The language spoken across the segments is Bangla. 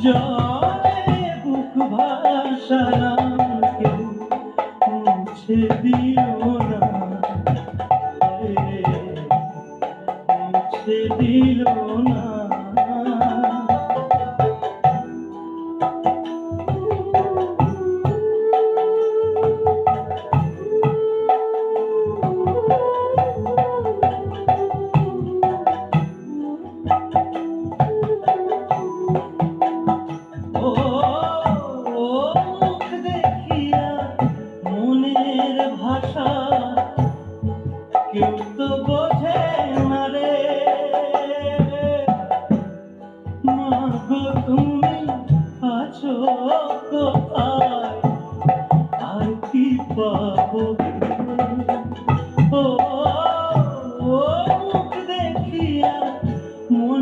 জলে বুক ভাষা। কেউ মুছে দিল না। মুছে দিল।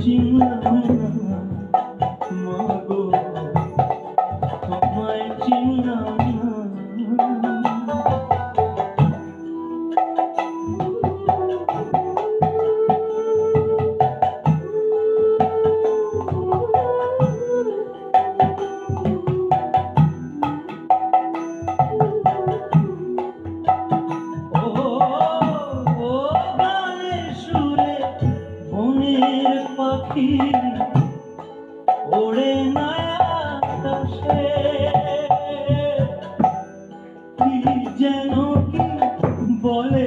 行了 ওড়ে না আকাশে কি যেন কি বলে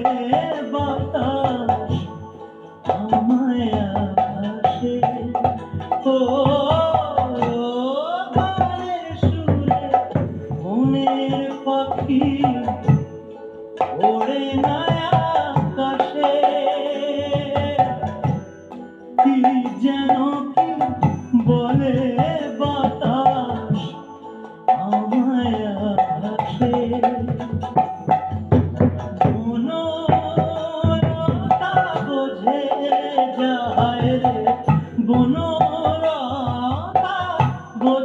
বাতাস আমায় আকাশে। ও বনের পাখি ওড়ে না